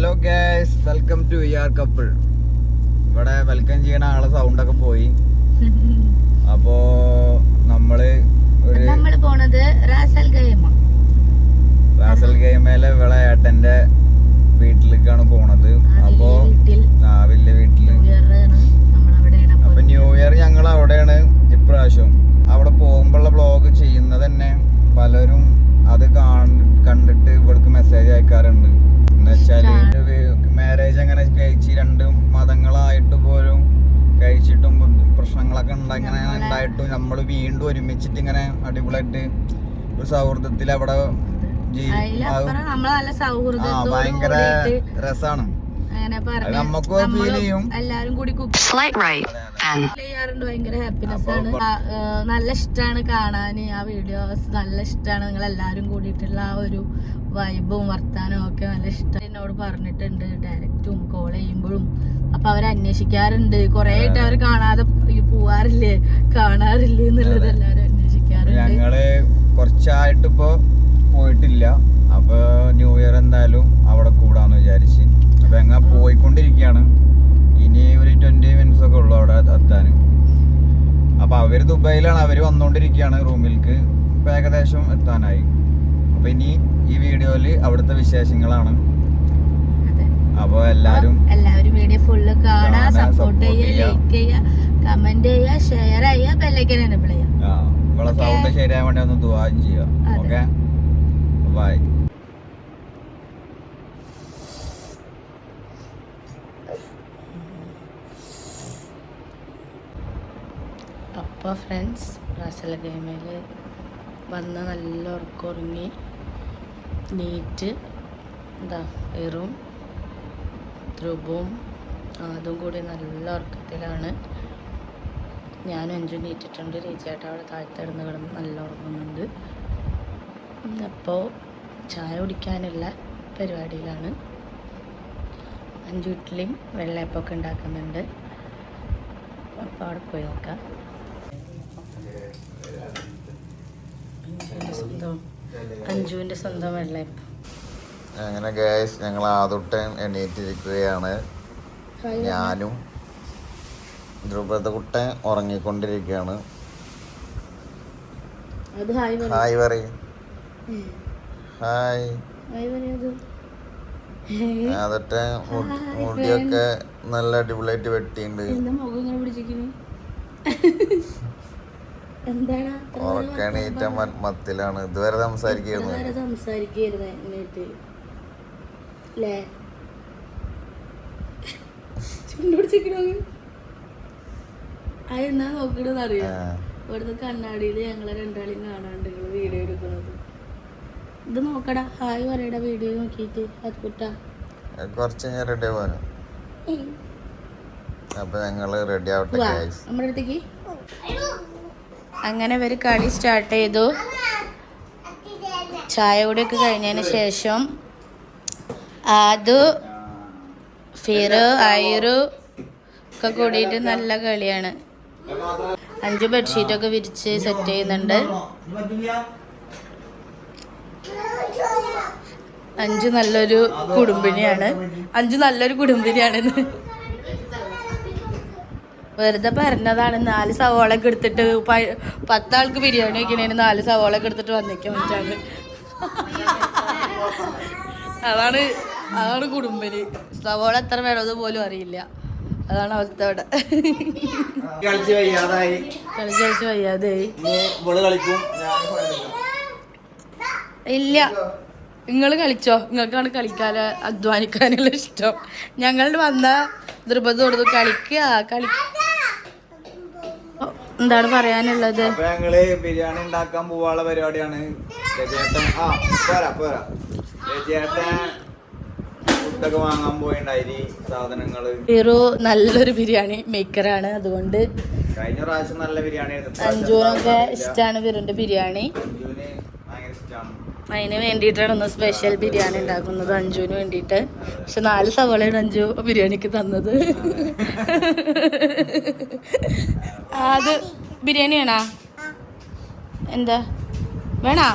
Hello guys welcome to year couple ഇവിടെ welcome ചെയ്യണ ആളെ സൗണ്ട് ഒക്കെ പോയി. അപ്പോ നമ്മൾ ഒരു നമ്മൾ പോണത് റാസൽ ഗൈമ റാസൽ ഇവിടെ ഏട്ടന്റെ വീട്ടിലേക്കാണ് പോണത്. അപ്പോ ആ വലിയ വീട്ടിൽ അപ്പൊ ന്യൂ ഇയർ ഞങ്ങൾ അവിടെയാണ് ഇപ്രാവശ്യം. അവിടെ പോകുമ്പോഴുള്ള ബ്ലോഗ് ചെയ്യുന്നത് തന്നെ പലരും അത് കാണ് കണ്ടിട്ട് ഇവർക്ക് മെസ്സേജ് അയക്കാറുണ്ട്. എന്ന് വെച്ചാൽ മാരേജ് അങ്ങനെ കഴിച്ച് രണ്ട് മതങ്ങളായിട്ട് പോലും കഴിച്ചിട്ടും പ്രശ്നങ്ങളൊക്കെ ഉണ്ട- ഇങ്ങനെ ഉണ്ടായിട്ടും നമ്മൾ വീണ്ടും ഒരുമിച്ചിട്ട് ഇങ്ങനെ അടിപൊളിയായിട്ട് ഒരു സൗഹൃദത്തിൽ അവിടെ ഭയങ്കര രസമാണ് രസാണ്. അങ്ങനെ പറഞ്ഞു ഫീൽ ചെയ്യും. എല്ലാരും കൂടി കുക്ക് ചെയ്യാറുണ്ട് ഭയങ്കര ഹാപ്പിനെസ് ആണ്. നല്ല ഇഷ്ടമാണ് കാണാന്. ആ വീഡിയോസ് നല്ല ഇഷ്ടമാണ് നിങ്ങൾ എല്ലാരും കൂടിയിട്ടുള്ള ആ ഒരു വൈബും വർത്താനവും ഒക്കെ നല്ല ഇഷ്ടം എന്നോട് പറഞ്ഞിട്ടുണ്ട് ഡയറക്റ്റും കോൾ ചെയ്യുമ്പോഴും. അപ്പൊ അവർ അന്വേഷിക്കാറുണ്ട്. കൊറേ ആയിട്ട് അവർ കാണാതെ പോവാറില്ലേ? കാണാറില്ലേ എന്നുള്ളത് എല്ലാരും അന്വേഷിക്കാറുണ്ട്. ഞങ്ങൾ കുറച്ചായിട്ട് ഇപ്പോ പോയിട്ടില്ല അപ്പൊ ന്യൂ ഇയർ എന്തായാലും അവിടെ കൂടാന്ന് വിചാരിച്ച് അപ്പൊ ഞങ്ങ പോയിക്കൊണ്ടിരിക്കുകയാണ് ഇനി ഒരു ട്വന്റി മിനിറ്റ്സ് ഒക്കെ ഉള്ളു അവിടെ എത്താൻ അപ്പൊ അവർ ദുബായിലാണ് അവർ വന്നുകൊണ്ടിരിക്കുകയാണ് റൂമിലേക്ക് ഇപ്പം ഏകദേശം എത്താനായി. അപ്പോൾ ഇനി ഈ വീഡിയോയിൽ അവിടുത്തെ വിശേഷങ്ങളാണ്. അതെ. എല്ലാവരും എല്ലാവരും വീഡിയോ ഫുള്ള് കാണാ സപ്പോർട്ട് ചെയ്യുക ലൈക്ക് ചെയ്യുക കമന്റ് ചെയ്യുക ഷെയർ ചെയ്യുക ബെല്ലൈക്കൻ എനബിൾ ചെയ്യുക. ആ ഇവിടെ സൗണ്ട് ശരിയാവാൻ വേണ്ടി ഒന്ന് ദുആയും ചെയ്യുക. ഓക്കെ ബൈ അപ്പോൾ ഫ്രണ്ട്സ് റാസൽ ഗെയിമിൽ വന്ന് നല്ല ഉറക്കുറങ്ങി. നീറ്റ് എന്താ എറും ധ്രുവും അതും കൂടി നല്ല ഉറക്കത്തിലാണ്. ഞാനും അഞ്ചു നീറ്റിട്ടുണ്ട്. രേച്ചേട്ട അവിടെ താഴ്ത്തിടന്ന് കിടന്ന് നല്ല ഉറങ്ങുന്നുണ്ട്. അപ്പോൾ ചായ കുടിക്കാനുള്ള പരിപാടിയിലാണ്. അഞ്ചു വീട്ടിലും വെള്ളയപ്പൊക്കെ ഉണ്ടാക്കുന്നുണ്ട്. അപ്പോൾ അവിടെ പോയി നോക്കാം. അഞ്ജുവിന്റെ സ്വന്തം അഞ്ജുവിന്റെ സ്വന്തം വെള്ളയപ്പം. അങ്ങനെ ഗൈസ് ഞങ്ങൾ ആദുട്ടൻ എണീറ്റിരിക്കുകയാണ്. ഞാനും ധ്രുപദകുട്ടൻ ഉറങ്ങിക്കൊണ്ടിരിക്കുകയാണ്. അത് ഹായ് പറ ഹായ് പറയും. ഹായ്. ആദുട്ടൻ മുടിയൊക്കെ നല്ല അടിപൊളിയായിട്ട് വെട്ടിയിട്ടുണ്ട് എന്താ മുഖം ഇങ്ങനെ പിടിച്ചിരിക്കുന്നു എന്താണ് ഉറക്കണീറ്റ മത്തിലാണ്. ഇതുവരെ സംസാരിക്കുന്നു ഇതുവരെ സംസാരിക്കായിരുന്നു എന്നിട്ട്. അല്ലേ ചുണ്ടുപിടിച്ചിരിക്കണോ അത് എന്നാ നോക്കണെന്ന് അറിയാം? ഇവിടുന്ന് കണ്ണാടിയിൽ ഞങ്ങളെ രണ്ടാളെയും കാണാണ്ട് വീഡിയോ എടുക്കുന്നത് ഇത് നോക്കടാ. ഹായ് പറയടാ വീഡിയോ നോക്കിയിട്ട് അത് കുട്ടാ കുറച്ച് കഴിഞ്ഞാൽ റെഡി ആവാനോ. അപ്പൊ ഞങ്ങൾ റെഡി ആവട്ടെ നമ്മുടെ അടുത്തേക്ക്. അങ്ങനെ ഇവർ കളി സ്റ്റാർട്ട് ചെയ്തു. ചായ കൂടിയൊക്കെ കഴിഞ്ഞതിന് ശേഷം ആദു ഫിറു ഐറു ഒക്കെ കൂടിയിട്ട് നല്ല കളിയാണ്. അഞ്ച് ബെഡ്ഷീറ്റൊക്കെ വിരിച്ച് സെറ്റ് ചെയ്യുന്നുണ്ട്. അഞ്ചു നല്ലൊരു കുടുംബിനിയാണ് അഞ്ചു നല്ലൊരു കുടുംബിനിയാണെന്ന് വെറുതെ പറഞ്ഞതാണ് നാല് സവോള ഒക്കെ എടുത്തിട്ട് പത്താൾക്ക് ബിരിയാണി വെക്കണേന് നാല് സവോള ഒക്കെ എടുത്തിട്ട് വന്നേക്കാൻ പറ്റാണ് അതാണ് അതാണ് കുടുംബന് സവോള എത്ര വേണമെന്ന് പോലും അറിയില്ല. അതാണ് അവസ്ഥ അവിടെ. കളിച്ച് വയ്യാതായി. കളിച്ച് കളിച്ച് വയ്യാതായി. കളിക്കും. ഇല്ല. നിങ്ങൾ കളിച്ചോ? നിങ്ങൾക്കാണ് കളിക്കാൻ അധ്വാനിക്കാനുള്ള ഇഷ്ടം. ഞങ്ങൾ വന്ന ദ്രുപത് കൊടുത്തു കളിക്കുക കളി എന്താണ് പറയാനുള്ളത്? ഞങ്ങൾ ബിരിയാണി ഉണ്ടാക്കാൻ പോവാനുള്ള പരിപാടിയാണ്. വാങ്ങാൻ പോയിണ്ടായി സാധനങ്ങൾ. ഫിറു നല്ലൊരു ബിരിയാണി മേക്കറാണ്. അതുകൊണ്ട് കഴിഞ്ഞ പ്രാവശ്യം നല്ല ബിരിയാണി അഞ്ജുവിനൊക്കെ. ഇഷ്ടമാണ് ഫിറുന്റെ ബിരിയാണി. അതിന് വേണ്ടിയിട്ടാണ് ഒന്ന് സ്പെഷ്യൽ ബിരിയാണി ഉണ്ടാക്കുന്നത് അഞ്ജുവിന് വേണ്ടിയിട്ട്. പക്ഷെ നാല് സവാളയാണ് അഞ്ജു ബിരിയാണിക്ക് തന്നത്. അത് ബിരിയാണി വേണോ എന്താ? വേണോ?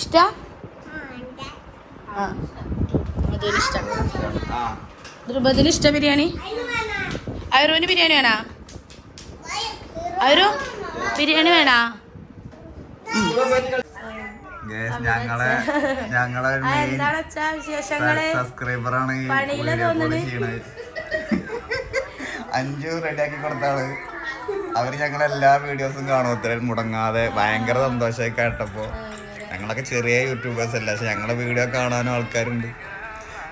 ഇഷ്ട? ആ ഇഷ്ട. ഇഷ്ടം ബിരിയാണി? അവരോന് ബിരിയാണി വേണോ? അയറു ബിരിയാണി വേണോ? ഞങ്ങളെ ഞങ്ങളെ സബ്സ്ക്രൈബറാണ് അഞ്ചു റെഡിയാക്കി കൊടുത്താൾ അവർ ഞങ്ങളെ എല്ലാ വീഡിയോസും കാണും. ഇത്രയും മുടങ്ങാതെ ഭയങ്കര സന്തോഷമായി കേട്ടപ്പോ. ഞങ്ങളൊക്കെ ചെറിയ യൂട്യൂബേഴ്സ് അല്ല പക്ഷെ ഞങ്ങളെ വീഡിയോ കാണാനും ആൾക്കാരുണ്ട്.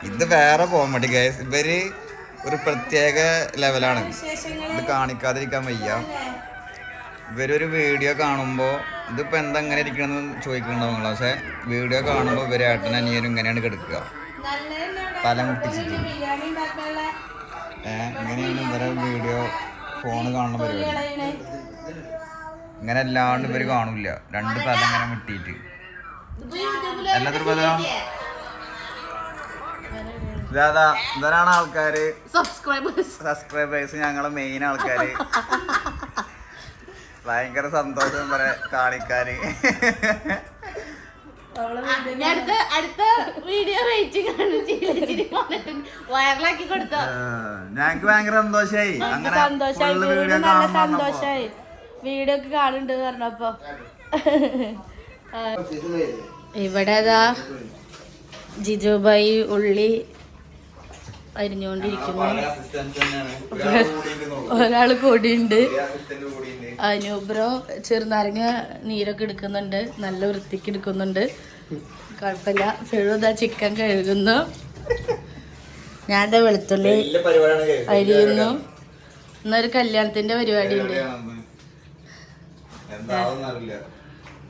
ഇത് വേറെ കോമഡി ഗൈസ് ഇവർ ഒരു പ്രത്യേക ലെവലാണ് ഇത് കാണിക്കാതിരിക്കാൻ വയ്യ. ഇവരൊരു വീഡിയോ കാണുമ്പോൾ ഇതിപ്പോൾ എന്താ ഇങ്ങനെ ഇരിക്കണമെന്ന് ചോദിക്കുന്നുണ്ടാവും നിങ്ങൾ പക്ഷെ വീഡിയോ കാണുമ്പോൾ ഇവരെ ഏട്ടൻ അനിയനും ഇങ്ങനെയാണ് കിടക്കുക. തല മുട്ടിച്ചിട്ട് ഏഹ് ഇങ്ങനെയാണ് ഇവരെ വീഡിയോ ഫോൺ കാണുന്ന പരിപാടി. ഇങ്ങനെ അല്ലാണ്ട് ഇവർ കാണൂല രണ്ട് തല ഇങ്ങനെ മുട്ടിയിട്ട് എല്ലാത്തിനും ഇതാ ആൾക്കാര്. സബ്സ്ക്രൈബേഴ്സ് സബ്സ്ക്രൈബേഴ്സ് ഞങ്ങളെ മെയിൻ ആൾക്കാര്. ഭയങ്കര സന്തോഷം പറയാ കാണിക്കാന്. അടുത്ത അടുത്ത വീഡിയോ വെയിറ്റിംഗ് ആണ് വൈറലാക്കി കൊടുത്തു. ഞങ്ങക്ക് ഭയങ്കര സന്തോഷായി. അങ്ങനെ സന്തോഷായി. full വീഡിയോ നല്ല സന്തോഷായി. വീഡിയോ ഒക്കെ കാണുന്നുണ്ട് പറഞ്ഞപ്പോ. ഇവിടെ ഇതാ ജിജുബായി ഉള്ളി അരിഞ്ഞുകൊണ്ടിരിക്കുന്നു. ഒരാൾ കൂടിയുണ്ട്. അനൂബ്രോ ചെറുനാരങ്ങ നീരൊക്കെ എടുക്കുന്നുണ്ട്. നല്ല വൃത്തിക്ക് എടുക്കുന്നുണ്ട്. കുഴപ്പമില്ല. ഫെഴുത ചിക്കൻ കഴുകുന്നു. ഞാൻ വെളുത്തുള്ളി. അരിയുന്നു. ഇന്നൊരു കല്യാണത്തിന്റെ പരിപാടി ഉണ്ട്.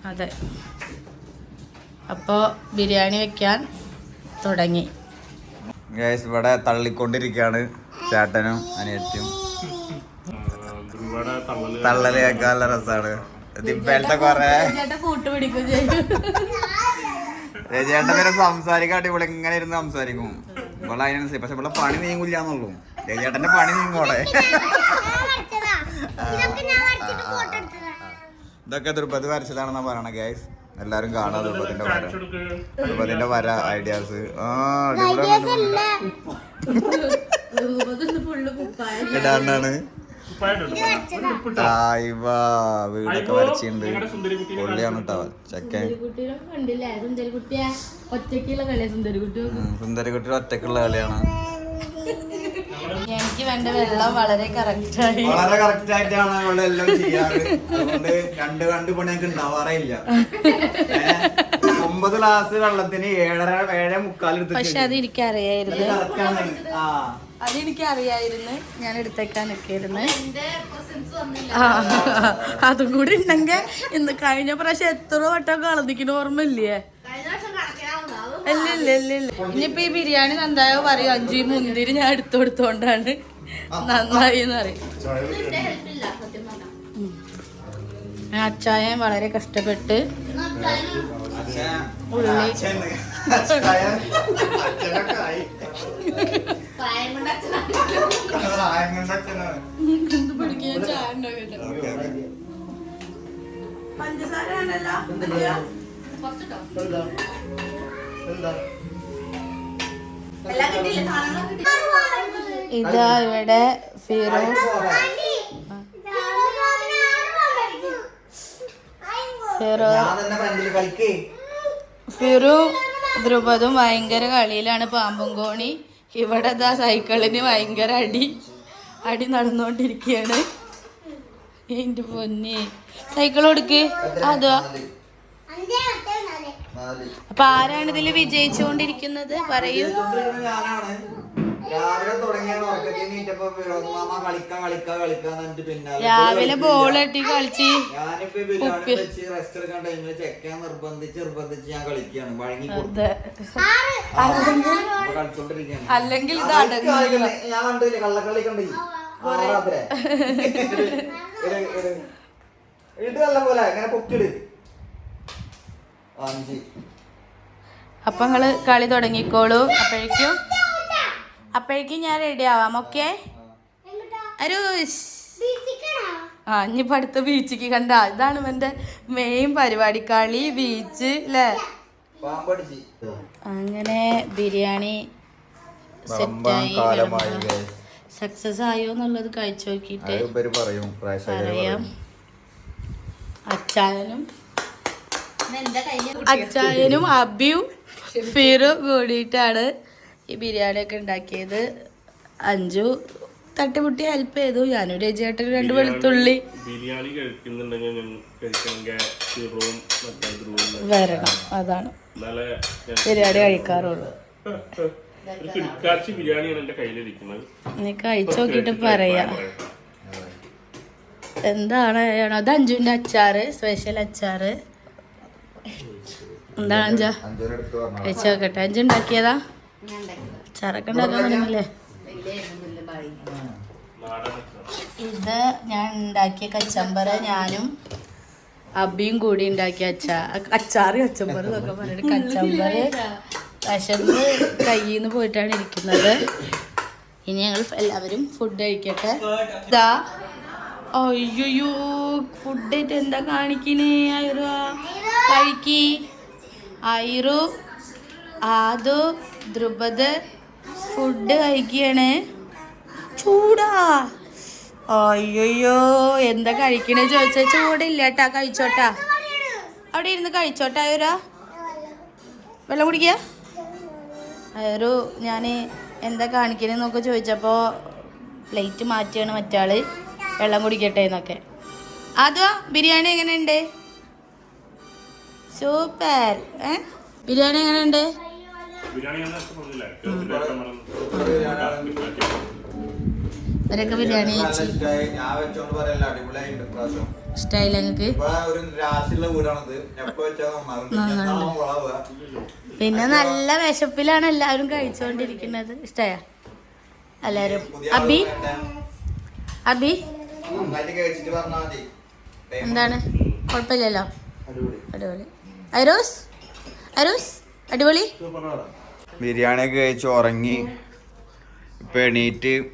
അതെ. അപ്പോൾ ബിരിയാണി വെക്കാൻ തുടങ്ങി. ഇവിടെ തള്ളിക്കൊണ്ടിരിക്കുകയാണ് ചേട്ടനും അനിയത്തിയും. തള്ളൽ കേൾക്കാൻ നല്ല രസാണ് ദിബേലത്തെ കൊറേ രജേട്ട വരെ സംസാരിക്കാൻ ഇവിടെ ഇങ്ങനെ ഇരുന്ന് സംസാരിക്കും. ഇവിടെ അതിനനുസരിച്ച് പക്ഷെ ഇവിടെ പണി നീങ്ങില്ലാന്നുള്ളൂ രജേട്ടന്റെ പണി നീങ്ങോടെ ഇതൊക്കെ ദ്രുപതി വരച്ചതാണെന്നാ പറയണ ഗൈസ് എല്ലാരും കാണാം ദ്രുപതിന്റെ വര. ദ്രുപതിന്റെ വര ഐഡിയാസ് ആ കുപ്പായ ഇടാണ്ടാണ് ആയിവാ വീടൊക്കെ വരച്ചിട്ടുണ്ട് പൊള്ളിയാണ് കേട്ടോ ചെക്കൻ. സുന്ദരിക്കുട്ടിയുടെ ഒറ്റക്കുള്ള കളിയാണ്. എനിക്ക് വേണ്ട വെള്ളം വളരെ കറക്റ്റായി വളരെ കറക്റ്റ് ആയിട്ടാണ് ഇവിടെ എല്ലാം ചെയ്യാറ്. അതുകൊണ്ട് രണ്ട് രണ്ട് പണി ഞങ്ങൾക്ക് ഉണ്ടാവാറില്ല ഒമ്പത് ഗ്ലാസ് വെള്ളത്തിന് ഏഴര ഏഴേ മുക്കാൽ പക്ഷെ അത് എനിക്ക് അറിയായിരുന്നു ആ. അതെനിക്ക് അറിയായിരുന്നു ഞാൻ എടുത്തേക്കാൻ നിൽക്കായിരുന്നു. ആ അതും കൂടി ഉണ്ടെങ്കിൽ ഇന്ന് കഴിഞ്ഞ പ്രാവശ്യം എത്ര വട്ടം കളന്നിക്കുന്ന ഓർമ്മയില്ലേ? ഇല്ല ഇല്ല ഇല്ല ഇല്ല. ഇനിയിപ്പോ ഈ ബിരിയാണി നന്നായോ പറയും? അഞ്ചു മുന്തിരി ഞാൻ എടുത്തു കൊടുത്തോണ്ടാണ് നന്നായി എന്ന് പറയും. അച്ചായൻ വളരെ കഷ്ടപ്പെട്ട് ഉള്ളി. ഇതാ ഇവിടെ ഫീറോ. ഫീറോ. ഫിറു ധ്രുപദും ഭയങ്കര കളിയിലാണ് പാമ്പും കോണി. ഇവിടെ ഇതാ സൈക്കിളിന് ഭയങ്കര അടി. അടി നടന്നുകൊണ്ടിരിക്കുകയാണ് എന്റെ പൊന്നെ. സൈക്കിൾ കൊടുക്ക്. അതോ അപ്പൊ ആരാണ് ഇതിൽ വിജയിച്ചുകൊണ്ടിരിക്കുന്നത്? പറയൂ. രാവിലെ തുടങ്ങിയാണ് ഉറക്കത്തിൽ നീറ്റപ്പോ ഫിറോസ് മാമ കളിക്കാ കളിക്കാ കളിക്കാന്ന് പറഞ്ഞിട്ട് പിന്നാലെ രാവിലെ ബോൾ തട്ടി കളിച്ച് ഞാനിപ്പോ ബിരിയാണി വെച്ച് റെസ്റ്റ് എടുക്കാൻ ടൈമിൽ ചെക്കാൻ നിർബന്ധിച്ച് നിർബന്ധിച്ച് ഞാൻ കളിക്കുകയാണ് വഴങ്ങി കൊടുത്തു കളിച്ചോണ്ടിരിക്കുകയാണ് അല്ലെങ്കിൽ ഇത് ഞാൻ കണ്ടില്ല കണ്ടില്ലേ കള്ളക്കളി കണ്ടി ആറാത്തിരെ ഇട്ട് നല്ല പോലെ ഇങ്ങനെ പൊക്കിട്. അഞ്ച്. അപ്പൊ നിങ്ങൾ കളി തുടങ്ങിക്കോളൂ. അപ്പോഴേക്കും അപ്പോഴേക്കും ഞാൻ റെഡി ആവാം ഓക്കെ അരൂഷ് ആ ഇനിയിപ്പോ അടുത്ത ബീച്ചിക്ക് കണ്ട. ഇതാണ് എന്റെ മെയിൻ പരിപാടി കളി ബീച്ച് അല്ലേ അങ്ങനെ ബിരിയാണി സെറ്റായി കാലമായി guys. സക്സസ് ആയോ എന്നുള്ളത് കഴിച്ചു നോക്കിയിട്ട് പ്രേക്ഷകര് പറയാം. അച്ചായനും അച്ചായനും അബിയും ഫിറും കൂടിയിട്ടാണ്. ഈ ബിരിയാണി ഒക്കെ ഉണ്ടാക്കിയത് അഞ്ചു തട്ടിമുട്ടി ഹെൽപ്പ് ചെയ്തു. ഞാനും രജിയേട്ടൻ രണ്ട് വെളുത്തുള്ളി. ബിരിയാണി കഴിക്കുന്നുണ്ടെങ്കിൽ വരണം. അതാണ്. ബിരിയാണി കഴിക്കാറുള്ളൂ. നീ കഴിച്ചു പറയാ. എന്താണ്? അത് അഞ്ചുവിന്റെ അച്ചാറ്. സ്പെഷ്യൽ അച്ചാറ്. എന്താണ് അഞ്ചാ. കഴിച്ചു നോക്കട്ടെ. അഞ്ചു ഉണ്ടാക്കിയതാ? നാടൻ ഇത് ഞാൻ ഉണ്ടാക്കിയ കച്ചമ്പറ ഞാനും അബിയും കൂടി ഉണ്ടാക്കിയ അച്ചാ അച്ചാറ് കച്ചമ്പറ് എന്നൊക്കെ പറഞ്ഞിട്ട് കച്ചമ്പറ് വിശന്ന് കയ്യിൽ നിന്ന് പോയിട്ടാണ് ഇരിക്കുന്നത്. ഇനി ഞങ്ങൾ എല്ലാവരും ഫുഡ് കഴിക്കട്ടെ. ഇതാ അയ്യോ ഫുഡ് എന്താ കാണിക്കണേ ആയിരു കഴിക്കി. അയറു ആദു ധ്രുപദ് ഫുഡ് കഴിക്കുകയാണ് ചൂടാ. അയ്യോ എന്താ കഴിക്കണേ ചോദിച്ചാ. ചൂടില്ല കേട്ടാ കഴിച്ചോട്ടാ. അവിടെ ഇരുന്ന് കഴിച്ചോട്ടാ ആയുരാ വെള്ളം കുടിക്കുക ആയൊരു ഞാൻ എന്താ കാണിക്കണേ എന്നൊക്കെ ചോദിച്ചപ്പോൾ പ്ലേറ്റ് മാറ്റിയാണ് മറ്റാൾ. വെള്ളം കുടിക്കട്ടെ എന്നൊക്കെ. അതോ ബിരിയാണി എങ്ങനെയുണ്ട്? സൂപ്പർ. ഏ? ബിരിയാണി എങ്ങനെയുണ്ട്? ഇവരൊക്കെ ബിരിയാണി ഇഷ്ടായി. ഇഷ്ടമായില്ല പിന്നെ നല്ല വിശപ്പിലാണ് എല്ലാവരും കഴിച്ചുകൊണ്ടിരിക്കുന്നത് ഇഷ്ടമായ എല്ലാരും. അബി? അബി? എന്താണ്? കുഴപ്പമില്ലല്ലോ? അടിപൊളി. അരോസ്? അരോസ്? അടിപൊളി? ബിരിയാണി ഒക്കെ കഴിച്ച് ഉറങ്ങി. ഇപ്പൊ എണീറ്റ്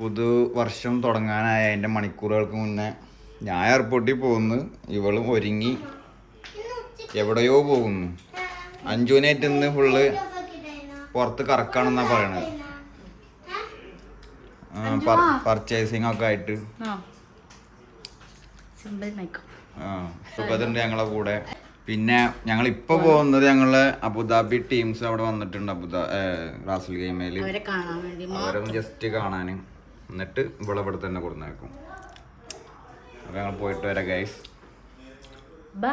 പുതു വർഷം തുടങ്ങാനായ എന്റെ മണിക്കൂറുകൾക്ക് മുന്നേ ഞാൻ എയർപോർട്ടിൽ പോകുന്നു. ഇവളും ഒരുങ്ങി. എവിടെയോ പോകുന്നു. അഞ്ചുവിനായിട്ട് ഇന്ന് ഫുള്ള് പുറത്ത് കറക്കാണെന്നാ പറയണത്. പർച്ചേസിംഗ് ഒക്കെ ആയിട്ട്. ആ. സുഖതുണ്ട് ഞങ്ങളെ കൂടെ. പിന്നെ ഞങ്ങൾ ഇപ്പൊ പോകുന്നത് ഞങ്ങൾ അബുദാബി ടീംസ് അവിടെ വന്നിട്ടുണ്ട് അബുദാ റാസൽ ഗെയിമേൽ. അവരെ കാണാൻ വേണ്ടി അവരൊന്ന് ജസ്റ്റ് കാണാന്. എന്നിട്ട് ഇവിടെ ഇവിടെ തന്നെ കൊടുന്നേക്കും അപ്പൊ ഞങ്ങൾ പോയിട്ട് വരാം ഗൈസ് ബൈ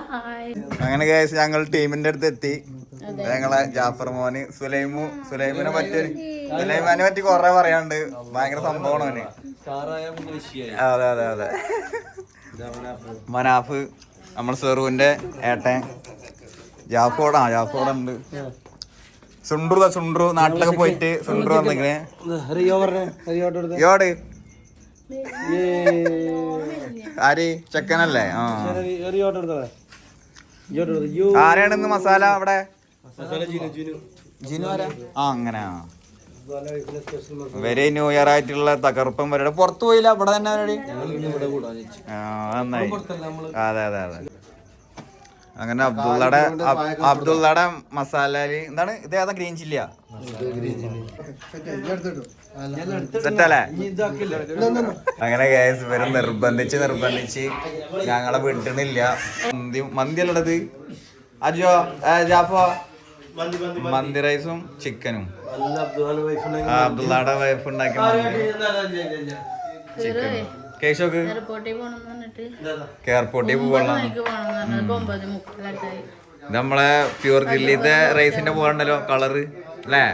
അങ്ങനെ ഗൈസ് ഞങ്ങൾ ടീമിന്റെ അടുത്ത് എത്തി. ഞങ്ങളെ ജാഫർ മോന് സുലൈമു സുലൈമിനെ പറ്റി സുലൈമാനെ പറ്റി കൊറേ പറയാണ്ട് ഭയങ്കര സംഭവമാണ് അവന്. അതെ അതെ അതെ. മനാഫ്. നമ്മൾ സെറുവിന്റെ ഏട്ടൻ ജാഫോടാ ജാഫോട ഉണ്ട് സുണ്ട്രു. ദാ സുണ്ട്രു നാട്ടിലൊക്കെ പോയിട്ട് സുണ്ട്രു വന്നിങ്ങനെ. യോട് ആര്? ചെക്കനല്ലേ? ആ. ആരാണ് മസാല അവിടെ? ജിനു ആരാ? ആ അങ്ങനെ ആ. വെരി ന്യൂ ഇയർ ആയിട്ടുള്ള തകർപ്പം വരെ പുറത്തു പോയില്ല ഇവിടെ തന്നെ നന്നായി. അതെ അതെ അതെ. അങ്ങനെ അബ്ദുള്ളയുടെ അബ്- അബ്ദുള്ളയുടെ മസാലയിൽ എന്താണ്? ഇത് ഏതാ? ഗ്രീൻ ചില്ലിയാ? അങ്ങനെ ഗ്യാസ് ഇവരെ നിർബന്ധിച്ച് നിർബന്ധിച്ച് ഞങ്ങളെ വിട്ടണില്ല. മന്തി മന്തി അല്ലത് അജോ ജാഫോ മന്തി റൈസും ചിക്കനും ആ, അബ്ദുള്ളയുടെ വൈഫ് ഉണ്ടാക്കി കേശോക്ക് എയർപോർട്ടിൽ പോകണം നമ്മളെ പ്യൂർ ദില്ലിത്തെ റൈസിന്റെ പോകണ്ടല്ലോ കളറ് അല്ലേ.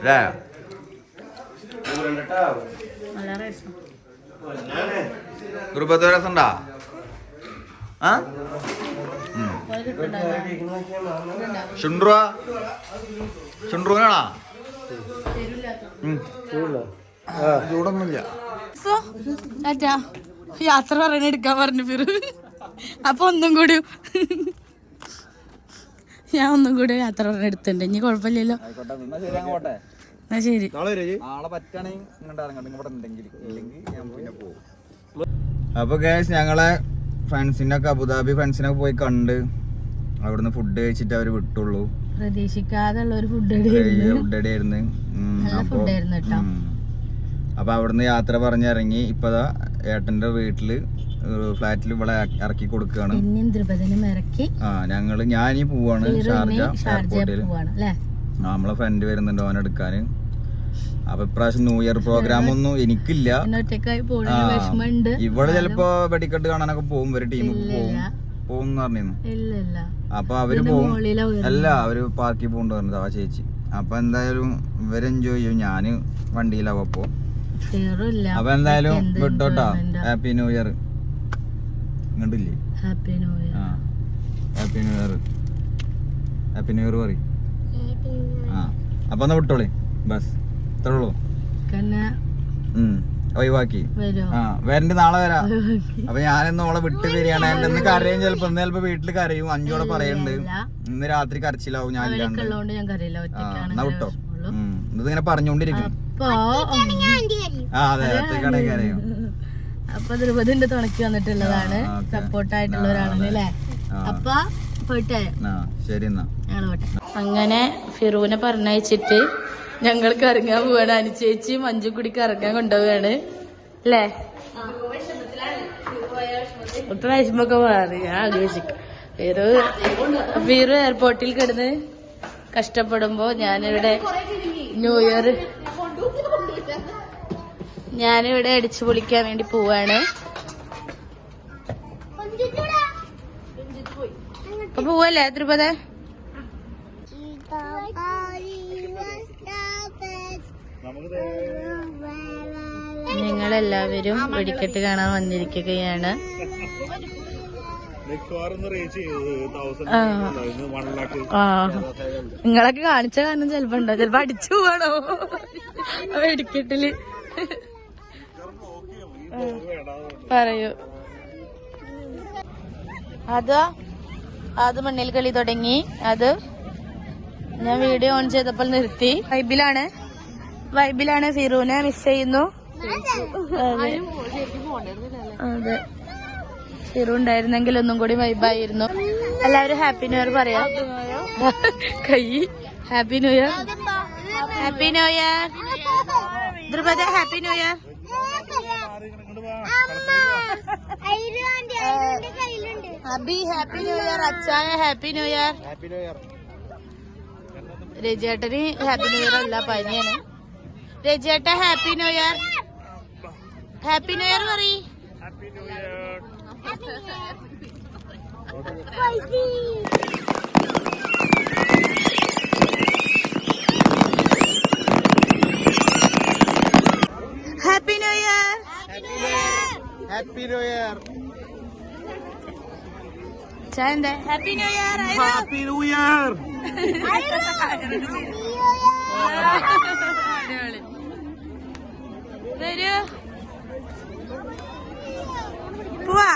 അല്ലേ? രസമുണ്ടാ? ആ? ഷുണ്ട്രുവാ ഷുണ്ട്രുവിനാണാ ചൂടൊന്നുമില്ല. സോ, ടാറ്റാ. യാത്ര പറയണ എടുക്കാൻ പറഞ്ഞു ഫിറു. അപ്പൊ ഒന്നും കൂടി ഞാൻ ഒന്നും കൂടി യാത്ര പറഞ്ഞ എടുത്തിട്ടുണ്ട്. ഇനി കുഴപ്പമില്ലല്ലോ. എന്നാ ശരി അപ്പൊ ഗേസ് ഞങ്ങളെ ഫ്രണ്ട്സിനൊക്കെ അബുദാബി ഫ്രണ്ട്സിനൊക്കെ പോയി കണ്ട് അവിടുന്ന് ഫുഡ് കഴിച്ചിട്ട് അവർ വിട്ടുള്ളൂ. പ്രതീക്ഷിക്കാതെ ഒരു ഫുഡ് ഫുഡ് അപ്പൊ അവിടുന്ന് യാത്ര പറഞ്ഞിറങ്ങി ഇപ്പതാ ഏട്ടന്റെ വീട്ടിൽ ഫ്ലാറ്റിൽ ഇവിടെ ഇറക്കി കൊടുക്കുകയാണ്. ആ ഞങ്ങൾ ഞാനീ പോവാണ് ഷാർജ എയർപോർട്ടിൽ നമ്മളെ ഫ്രണ്ട് വരുന്നുണ്ട് ഓൻ എടുക്കാന്. അപ്പൊ ഇപ്രാവശ്യം ന്യൂ ഇയർ പ്രോഗ്രാം ഒന്നും എനിക്കില്ല. ഇവിടെ ചിലപ്പോ വെടിക്കെട്ട് കാണാനൊക്കെ പോകും ഒരു ടീം പോകും. പോകും ഇല്ല അപ്പൊ അവർ പോകും. വരുന്നത്. അല്ല അവർ പാർക്കിൽ പോകണ്ട പറഞ്ഞത് ആ ചേച്ചി. അപ്പൊ എന്തായാലും ഇവർ എൻജോയ് ചെയ്യും. ഞാൻ വണ്ടിയിലാവും അപ്പൊ എന്തായാലും വിട്ടോട്ടാ. ഹാപ്പി ന്യൂ ഇയർ കണ്ടില്ലേ ഹാപ്പി ന്യൂ ഇയർ ആ. Happy new year happy new year പറയും. ആ. അപ്പൊ എന്നാ വിട്ടോളി. ബസ്. ഇത്രേ ഉള്ളൂ. ഒഴിവാക്കി. ആ വരണ്ട് നാളെ വരാം. അപ്പൊ ഞാനിന്ന് ഓളെ വിട്ട് വരികയാണ്. ഇന്ന് കരയും ചിലപ്പോ. ഇന്ന് ചിലപ്പോ വീട്ടിൽ കരയും. അഞ്ചോടെ പറയുന്നുണ്ട് ഇന്ന് രാത്രി കരച്ചിലാവും ഞാൻ എന്നാ വിട്ടോ. ഇതിങ്ങനെ പറഞ്ഞോണ്ടിരിക്കും. ആ അതെ ഒറ്റക്കാണെങ്കിൽ കരയും. അപ്പൊ ദ്രുപതിന്റെ തുണക്കി വന്നിട്ടുള്ളതാണ്. സപ്പോർട്ടായിട്ടുള്ള ഒരാളാണ് അല്ലേ. അപ്പൊ പോയിട്ടെ ശരി എന്നാ. അങ്ങനെ ഫിറൂനെ പറഞ്ഞയച്ചിട്ട് ഞങ്ങൾക്ക് ഇറങ്ങാൻ പോവാണ്. അനുചേച്ചി മഞ്ജു കുടിക്ക് ഇറങ്ങാൻ കൊണ്ടുപോവാണ്. അല്ലേ? ഒത്ത വിഷമൊക്കെ മാറി. ഞാൻ ആഘോഷിക്കും വീറു വീറു എയർപോർട്ടിൽ കിടന്ന് കഷ്ടപ്പെടുമ്പോ ഞാനിവിടെ ന്യൂ ഇയർ ഞാനിവിടെ അടിച്ചു പൊളിക്കാൻ വേണ്ടി പോവാണ്. അപ്പൊ പോവല്ലേ ദ്രുപദ? ഞങ്ങളെല്ലാവരും വെടിക്കെട്ട് കാണാൻ വന്നിരിക്കുകയാണ്. നിങ്ങളൊക്കെ കാണിച്ച കാരണം ചെലപ്പോ ഉണ്ടോ? ചെലപ്പോ അടിച്ചു പോണോ വെടിക്കെട്ടിൽ. പറയൂ. അത് അത് മണ്ണിൽ കളി തുടങ്ങി. അത് ഞാൻ വീഡിയോ ഓൺ ചെയ്തപ്പോൾ നിർത്തി. വൈബിലാണ് വൈബിലാണ് ഫിറൂനെ മിസ് ചെയ്യുന്നു. അതെ. ഫിറു ഉണ്ടായിരുന്നെങ്കിൽ ഒന്നും കൂടി വൈബായിരുന്നു എല്ലാവരും ഹാപ്പി ന്യൂ ഇയർ പറയാം. കൈ. Happy new year happy new year Drupada happy new year Abhi happy new year അച്ചായ ഹാപ്പി ന്യൂ ഇയർ രജിയേട്ടന് ഹാപ്പി ന്യൂ ഇയർ അല്ല പനിയാണ്. രജിയേട്ട happy new year happy new year പറ happy new year happy new year ചായ happy new year happy new year വരൂ. പോവാ.